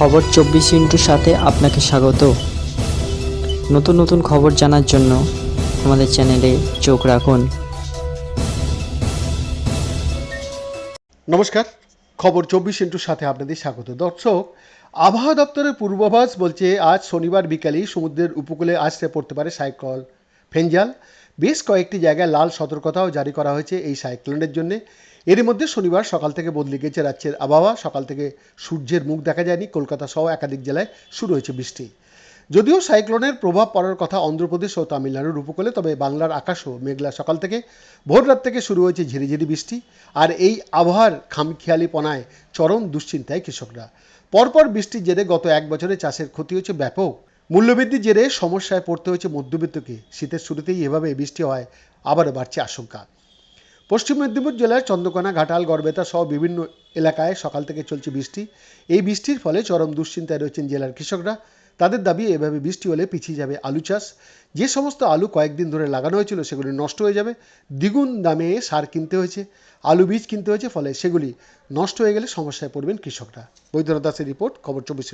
খবর চব্বিশ ইন্টুর সাথে আপনাকে স্বাগত। নতুন নতুন খবর জানার জন্য আমাদের চ্যানেলে চোখ রাখুন। নমস্কার, খবর চব্বিশ ইন্টুর সাথে আপনাদের স্বাগত। দর্শক, আবহাওয়া দপ্তরের পূর্বাভাস বলছে, আজ শনিবার বিকালেই সমুদ্রের উপকূলে আসতে পড়তে পারে সাইক্লন। ফেঞ্জাল বেশ কয়েকটি জায়গায় লাল সতর্কতাও জারি করা হয়েছে এই সাইক্লোনের জন্য। এর মধ্যে শনিবার সকাল থেকে বদলে গেছে রাজ্যের আবহাওয়া। সকাল থেকে সূর্যের মুখ দেখা যায়নি। কলকাতা সহ একাধিক জেলায় শুরু হয়েছে বৃষ্টি। যদিও সাইক্লোনের প্রভাব পড়ার কথা অন্ধ্রপ্রদেশ ও তামিলনাড়ুর উপকূলে, তবে বাংলার আকাশও মেঘলা সকাল থেকে ভোর রাত থেকে শুরু হয়েছে ঝিরিঝিরি বৃষ্টি। আর এই আবহাওয়ার খামখেয়ালিপনায় চরম দুশ্চিন্তায় কৃষকরা। পরপর বৃষ্টির জেরে গত এক বছরে চাষের ক্ষতি হয়েছে ব্যাপক মূল্যবৃদ্ধির জেরে সমস্যায় পড়তে হয়েছে মধ্যবিত্তকে। শীতের শুরুতেই এভাবে বৃষ্টি হয় আবারও বাড়ছে আশঙ্কা। পশ্চিম মেদিনীপুর জেলার চন্দ্রকোনা, ঘাটাল, গড়বেতা সহ বিভিন্ন এলাকায় সকাল থেকে চলছে বৃষ্টি। এই বৃষ্টির ফলে চরম দুশ্চিন্তায় রয়েছেন জেলার কৃষকরা। তাদের দাবি, এভাবে বৃষ্টি হলে পিছিয়ে যাবে আলু চাষ। যে সমস্ত আলু কয়েকদিন ধরে লাগানো হয়েছিল, সেগুলি নষ্ট হয়ে যাবে। দ্বিগুণ দামে সার কিনতে হয়েছে, আলু বীজ কিনতে হয়েছে, ফলে সেগুলি নষ্ট হয়ে গেলে সমস্যায় পড়বেন কৃষকরা। বৈদ্যনাথ দাসের রিপোর্ট, খবর চব্বিশ